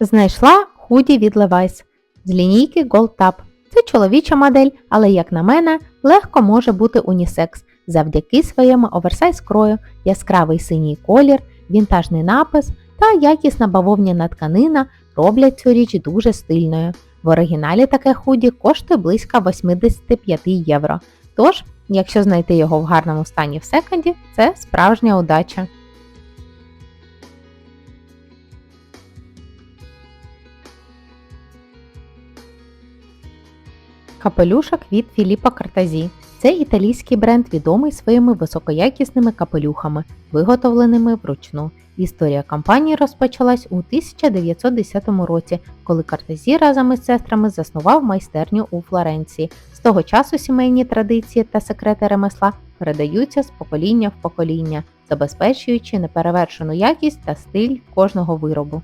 Знайшла худі від Levi's з лінійки Gold Tab. Це чоловіча модель, але, як на мене, легко може бути унісекс завдяки своєму оверсайз крою, яскравий синій колір, вінтажний напис та якісна бавовняна тканина роблять цю річ дуже стильною. В оригіналі таке худі коштує близько 85 євро. Тож, якщо знайти його в гарному стані в секонді, це справжня удача. Капелюшок від Філіппо Картазі. Це італійський бренд, відомий своїми високоякісними капелюхами, виготовленими вручну. Історія компанії розпочалась у 1910 році, коли Картазі разом із сестрами заснував майстерню у Флоренції. З того часу сімейні традиції та секрети ремесла передаються з покоління в покоління, забезпечуючи неперевершену якість та стиль кожного виробу.